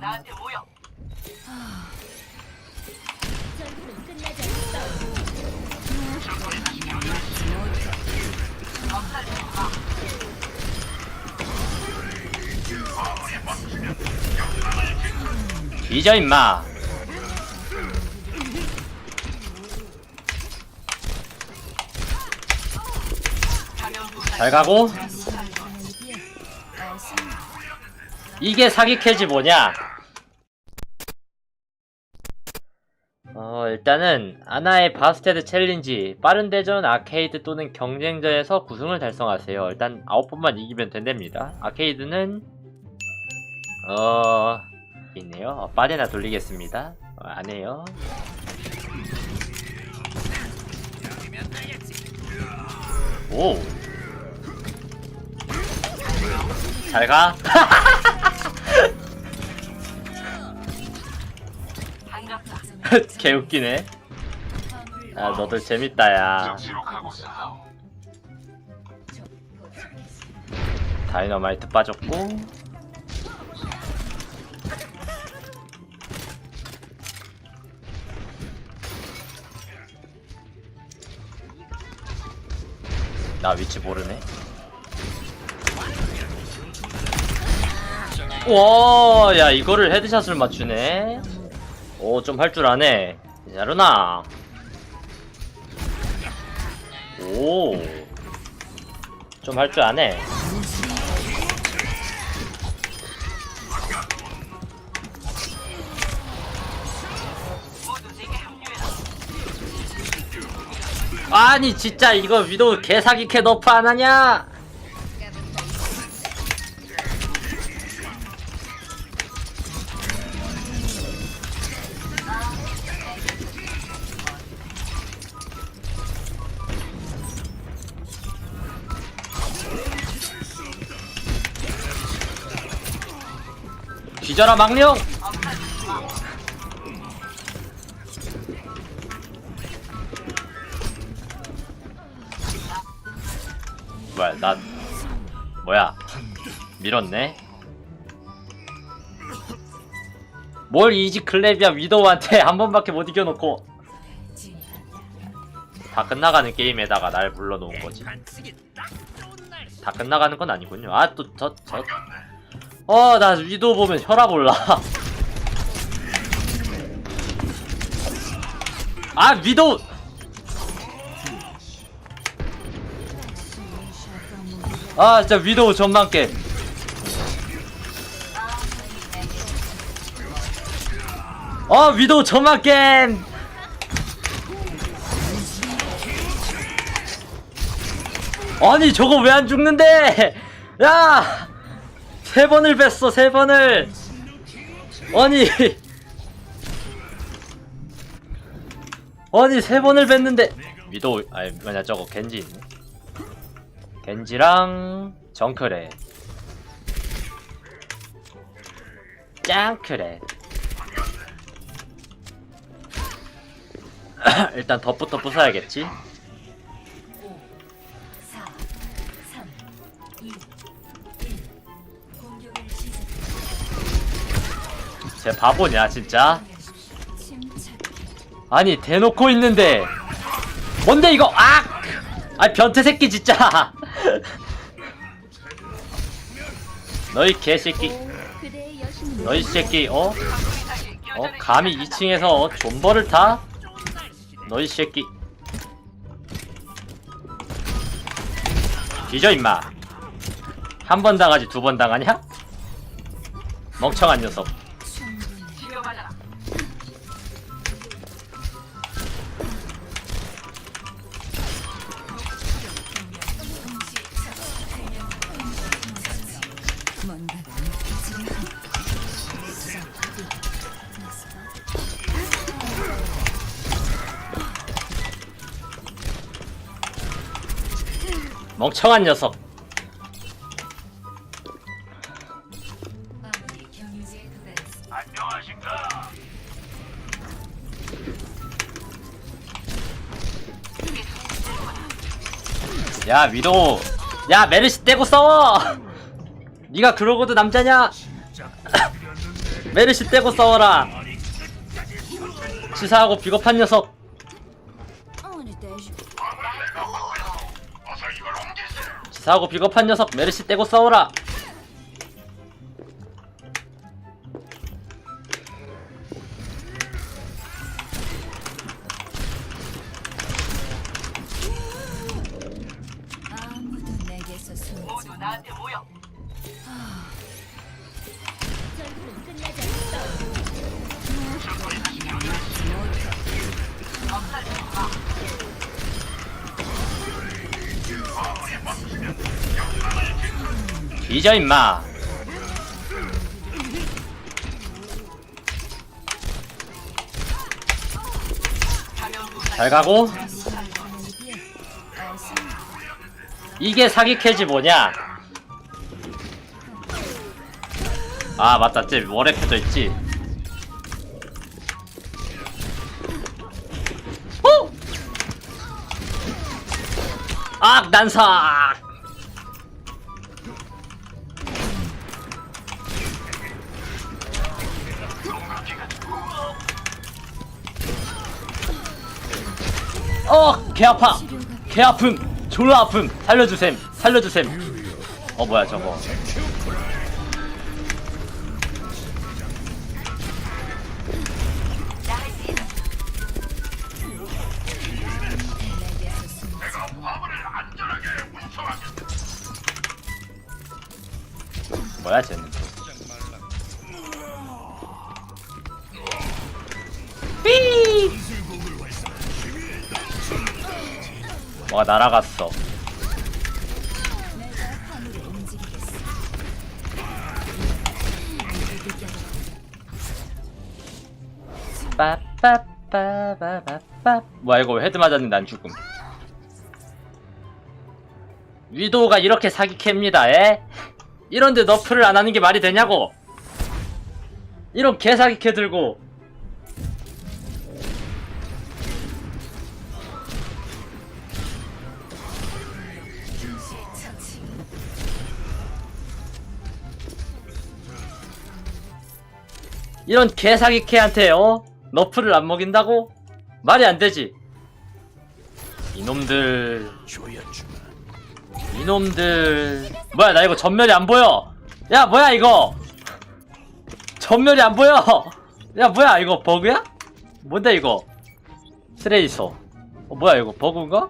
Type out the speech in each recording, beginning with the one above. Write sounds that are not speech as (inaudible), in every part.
나한테 모여. 뒤져 임마. 잘 가고. 이게 사기 캐지 뭐냐 일단은 아나의 바스테드 챌린지 빠른 대전 아케이드 또는 경쟁전에서 9승을 달성하세요. 일단 9번만 이기면 된답니다. 아케이드는 어 있네요. 어, 빠데나 돌리겠습니다. 어, 안해요. 오! 잘가 (laughs) (laughs) 개 웃기네. 아 너들 재밌다 야. 다이너마이트 빠졌고. 나 위치 모르네. 와, 야 이거를 헤드샷을 맞추네. 오, 좀 할 줄 아네. 야루나. 오, 좀 할 줄 아네. 아니 진짜 이거 위도우 개사기 캐 너프 안 하냐? 뒤져라 망령! 뭐야 나 뭐야? 밀었네? 뭘 이지 클랩이야 위도우한테 한 번밖에 못 이겨놓고. 다 끝나가는 게임에다가 날 불러놓은 거지. 다 끝나가는 건 아니군요. 아 또 저저 어 나 위도우 보면 혈압 올라. 아 위도우 아 진짜 위도우 전망 게임. 어 위도우 전망 게임! 아니 저거 왜 안 죽는데? 야 세 번을 뺐어 세 번을. 아니. 아니 세 번을 뺐는데. 위도우 아니 뭐냐 저거 겐지 있네. 겐지랑 정크레. 짱크레. (clears throat) 일단 덧부터 부숴야겠지 쟤 바보냐 진짜. 아니 대놓고 있는데 뭔데 이거 악! 아 변태 새끼 진짜 (laughs) 너희 개새끼 너희 새끼 어? 어 감히 2층에서 존버를 타? 너희 새끼 뒤져 임마 한 번 당하지 두 번 당하냐? 멍청한 녀석 멍청한 녀석? 야 위도우 야 메르시 떼고 싸워! (laughs) 네가 그러고도 남자냐? (laughs) 메르시 떼고 싸워라. 치사하고 비겁한 녀석 사하고 비겁한 녀석 메르시 떼고 싸워라 뒤져 임마. 잘 가고. 이게 사기 캐지 뭐냐? 아 맞다. 쟤 월에 켜져 있지. 어? 악 난사 개 아파. 개 아픔. 졸라 아픔. 살려주셈. 살려주셈. 어, 뭐야, 저거. 뭐가 날아갔어. 빠빠빠바바빠 뭐야 이거 왜 헤드 맞았는데 안 죽음 위도우가 이렇게 사기캡니다 에? 이런데 너프를 안 하는 게 말이 되냐고 이런 개사기캐 들고 이런 개사기 캐한테 어? 너프를 안 먹인다고? 말이 안 되지. 이놈들. 이놈들. 뭐야 나 이거 전멸이 안 보여. 야 뭐야 이거. 전멸이 안 보여. 야 뭐야 이거 버그야? 뭔데 이거? 트레이서. 어 뭐야 이거 버그인가?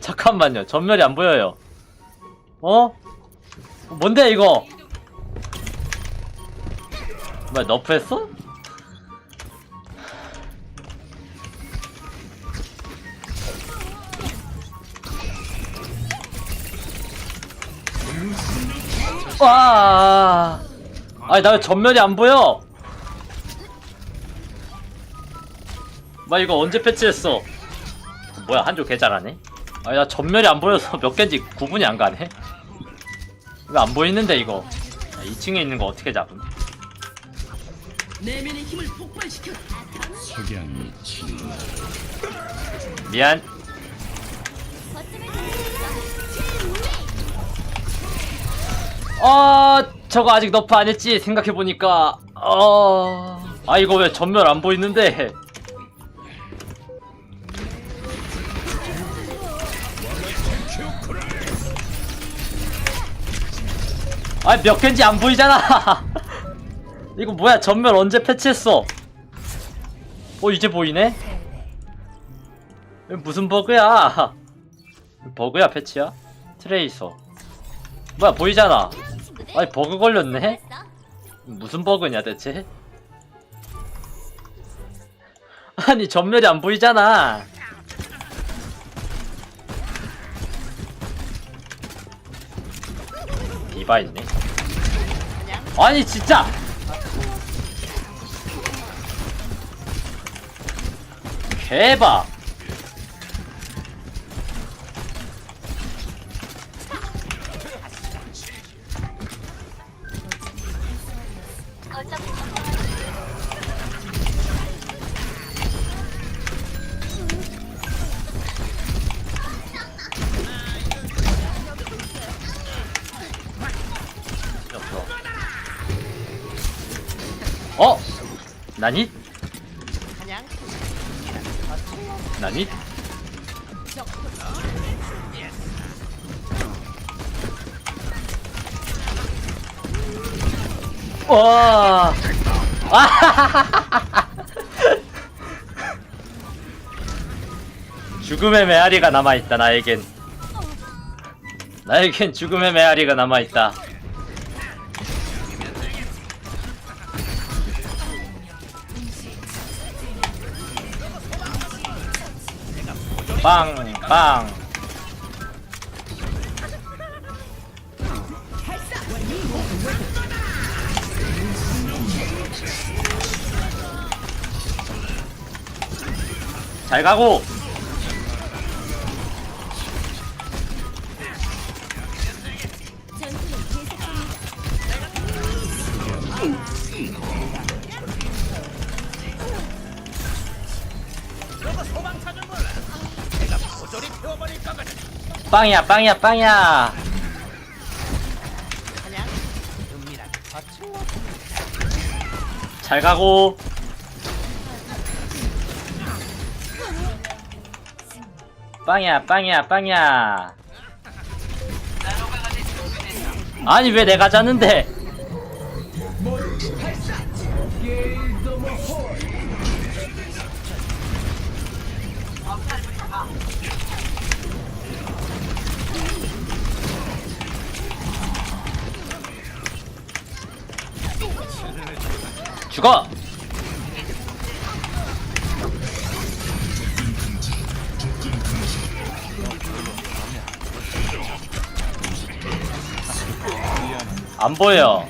잠깐만요 전멸이 안 보여요. 어? 뭔데 이거? 뭐야 너프했어? 와. 아니 나 왜 전면이 안 보여? 뭐야 이거 언제 패치했어? 뭐야 한조 개 잘하네? 아니 나 전면이 안 보여서 (laughs) 몇 개인지 구분이 안 가네? 왜안 보이는데 이거. 2층에 있는 거 어떻게 잡음 내면의 힘을 폭발시켜. 석양이 친다. 미안. 어 저거 아직 너프 안 했지? 생각해 보니까 어아 이거 왜 전멸 안 보이는데? 아몇 개인지 안 보이잖아 (laughs) 이거 뭐야? 전멸 언제 패치했어? 어 이제 보이네? 무슨 버그야? (laughs) 버그야 패치야? 트레이서. 뭐야 보이잖아. 아니 버그 걸렸네? 무슨 버그냐 대체? (laughs) 아니 전멸이 안 보이잖아. 디바 있네. 아니 진짜 없어. 어? 나니? 나니? 와. (laughs) 죽음의 메아리가 남아있다 나에겐 나에겐 죽음의 메아리가 남아있다 빵, 빵. 잘 가고. 빵이야, 빵이야, 빵이야. 잘 가고. 빵이야, 빵이야, 빵이야. 아니 왜 내가 잤는데? 죽어! 안 보여.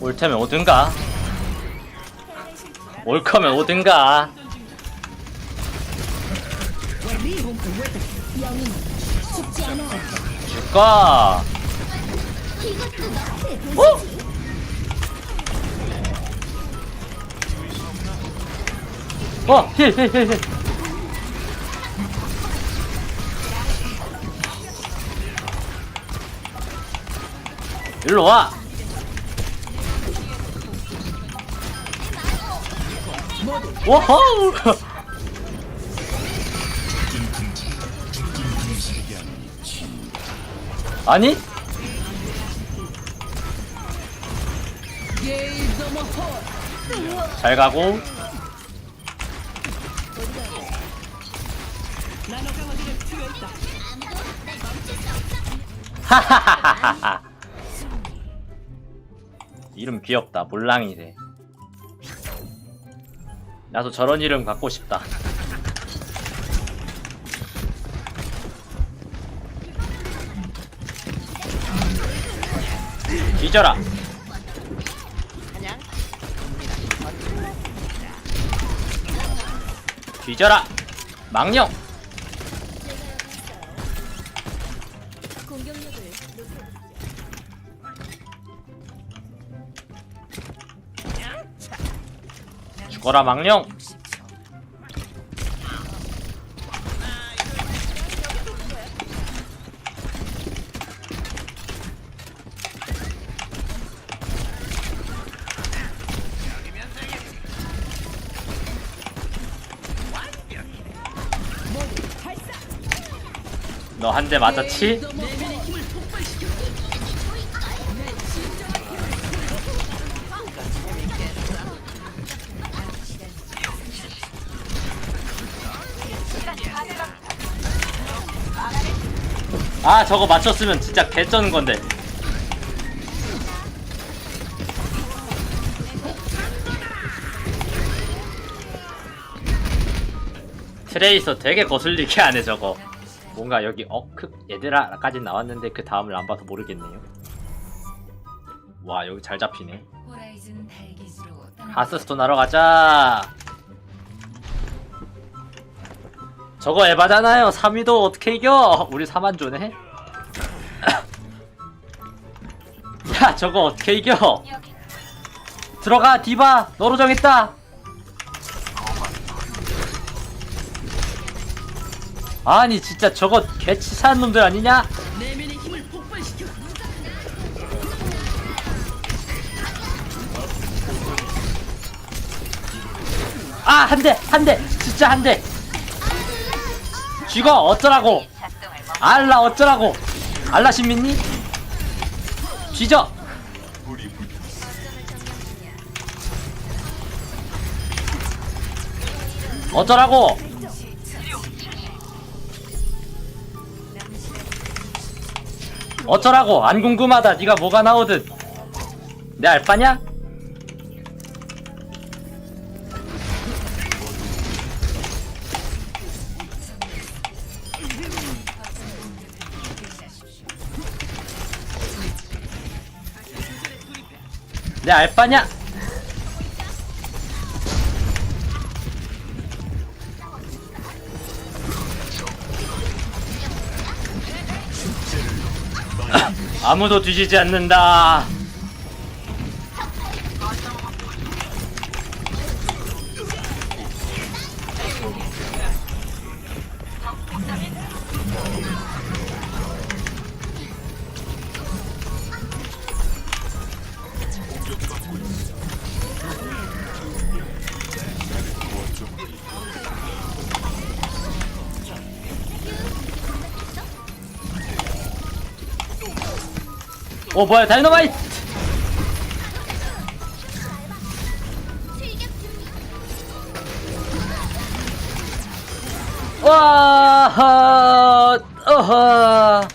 올 테면 오든가. 올 거면 오든가. 이것도 너의 어? 도시지. 어, 힐, 힐, 힐, 힐. 일로 와. 와호! (laughs) 아니? 잘 가고. (laughs) 이름 귀엽다. 몰랑이래. 나도 저런 이름 갖고 싶다. 뒤져라. 뒤져라. 망령. 죽어라 망령. 너 한 대 맞았지? 아 저거 맞췄으면 진짜 개쩌는 건데 트레이서 되게 거슬리게 하네 저거 뭔가 여기 어크 얘들아까지 나왔는데 그 다음을 안 봐서 모르겠네요. 와 여기 잘 잡히네. 하스스톤 하러 가자. 저거 에바잖아요. 3위도 어떻게 이겨? 우리 4만조네. (laughs) 야 저거 어떻게 이겨? 들어가 디바. 너로 정했다 아니 진짜 저거 개치사한 놈들 아니냐? 아 한대 한 대. 진짜 한 대. 죽어 어쩌라고. 알라 어쩌라고. 알라 신민니 뒤져. 어쩌라고 어쩌라고 안 궁금하다 네가 뭐가 나오든 내 알바냐? 내 알바냐? 아무도 뒤지지 않는다. 오 뭐야 다이너마이트! 와, 어허,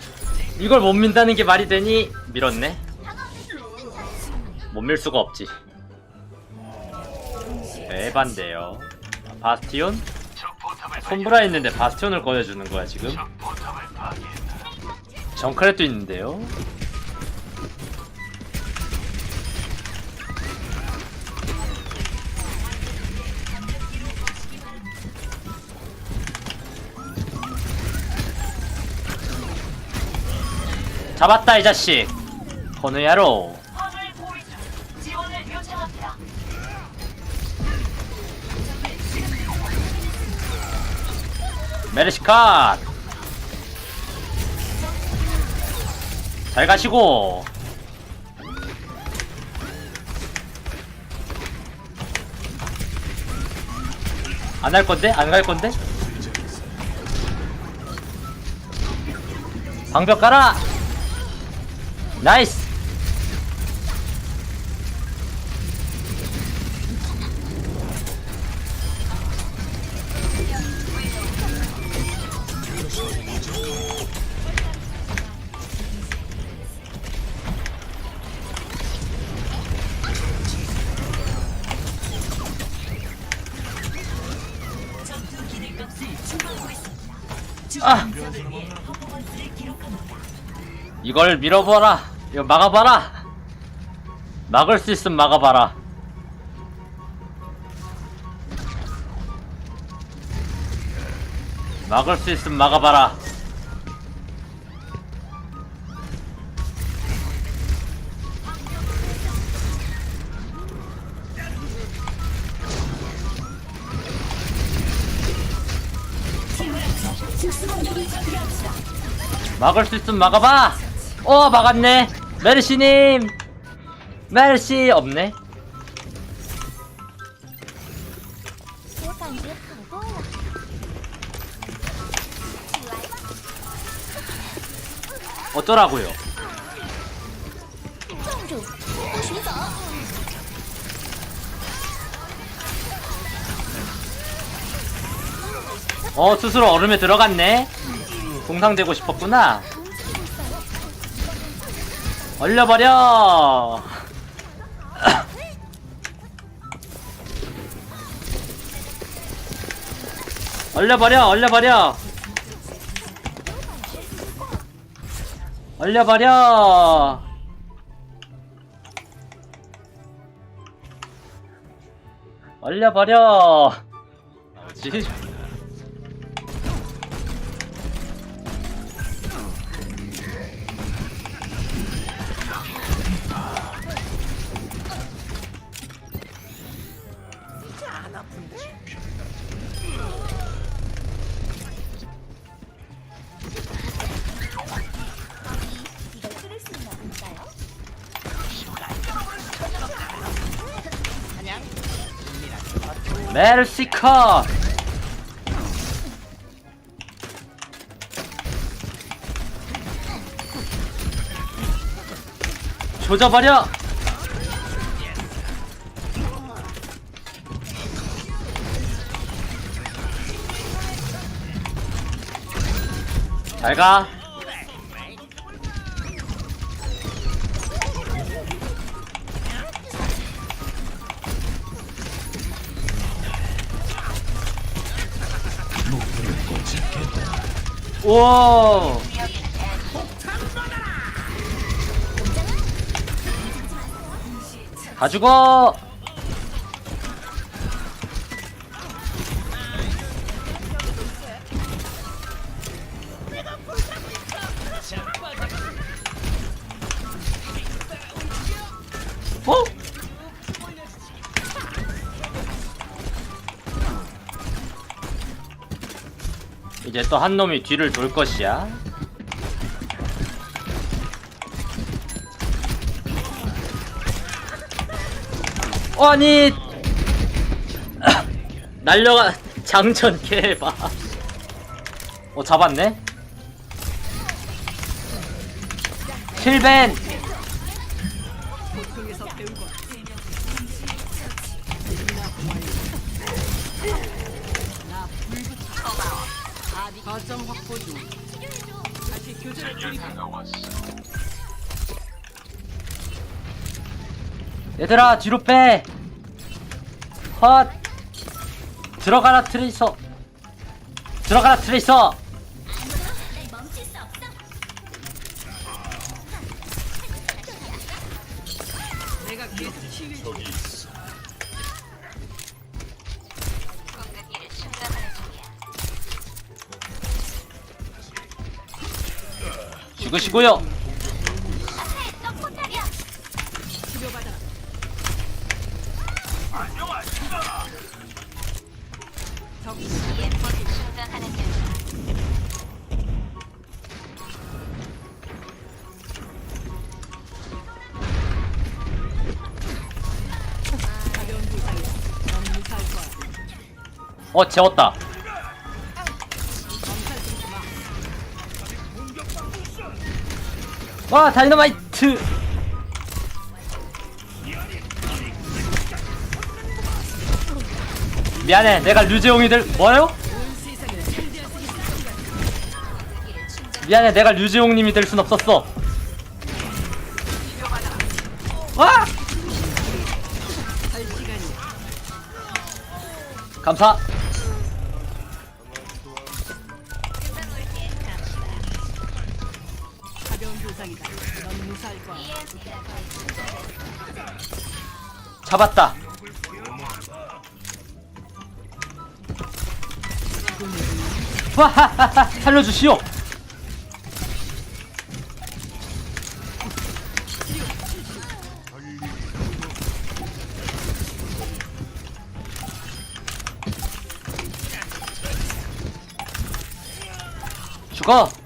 이걸 못 민다는 게 말이 되니 밀었네. 못 밀 수가 없지. 에반데요. 바스티온? 손브라 있는데 바스티온을 꺼내주는 거야 지금. 정크렛도 있는데요. 잡았다 이 자식. 건우야로. 메르시컷. 잘 가시고. 안 할 건데? 안 갈 건데? 방벽 깔아! 나이스! 아! 이걸 밀어봐라. 이거 막아봐라. 막을 수 있으면 막아봐라. 막을 수 있으면 막아봐라. 막을 수 있으면 막아봐. 어 막았네. 메르시님. 메르시 없네. 어쩌라고요? 어 스스로 얼음에 들어갔네. 공상되고 싶었구나. 얼려버려. 얼려버려, 얼려버려. 얼려버려. 얼려버려. 뭐지? 메르시커 조져버려! 잘가 와 다 죽어 어? 또한 놈이 뒤를 돌 것이야. 어, 아니 (coughs) 날려가 장전 개봐. 어 잡았네. 킬벤 얘들아 뒤로 빼. 헛. 들어가라 트레이서. 들어가라 트레이서. 죽으시고요. 어 재웠다. 와 다이너마이트. 미안해 내가 류재용이 될 뭐요? 미안해 내가 류재용님이 될 순 없었어. 와! 감사. 잡았다. 와하하하 살려주시오. 죽어.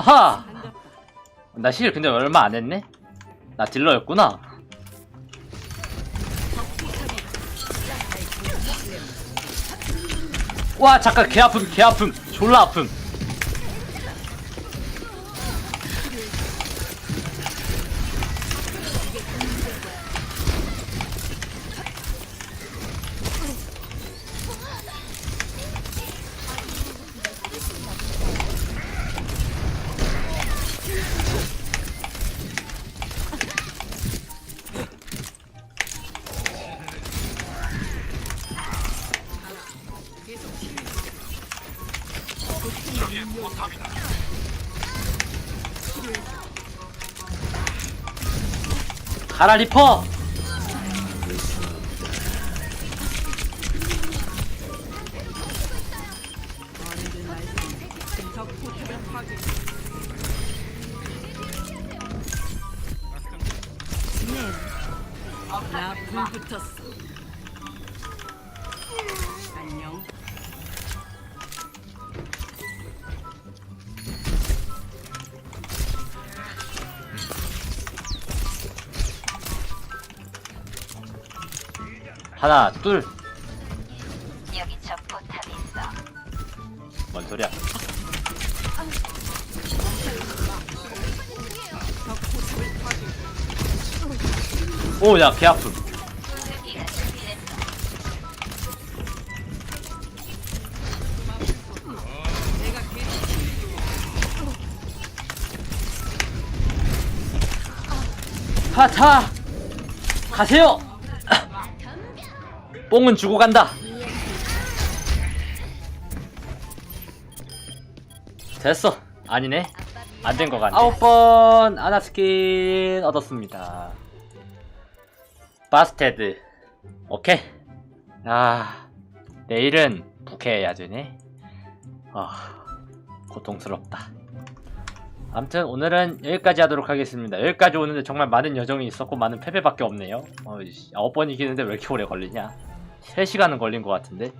하하. 나 실 근데 얼마 안 했네. 나 딜러였구나. 와 잠깐 개 아픔 개 아픔 졸라 아픔. 가라 리퍼. 하나 둘 여기 저 포탑 있어. 뭔 소리야? 오, 야, 개 아픔. 파타! 가세요! 뽕은 주고 간다! 됐어. 아니네. 안 된 거 같네. 아홉 번 아나스킨 얻었습니다. 바스테드. 오케이. 아, 내일은 부캐해야 되네. 아, 고통스럽다. 아무튼 오늘은 여기까지 하도록 하겠습니다. 여기까지 오는데 정말 많은 여정이 있었고 많은 패배밖에 없네요. 어이씨, 아홉 번 이기는데 왜 이렇게 오래 걸리냐? 3시간은 걸린 것 같은데.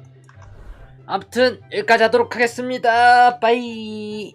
아무튼 여기까지 하도록 하겠습니다. 빠이.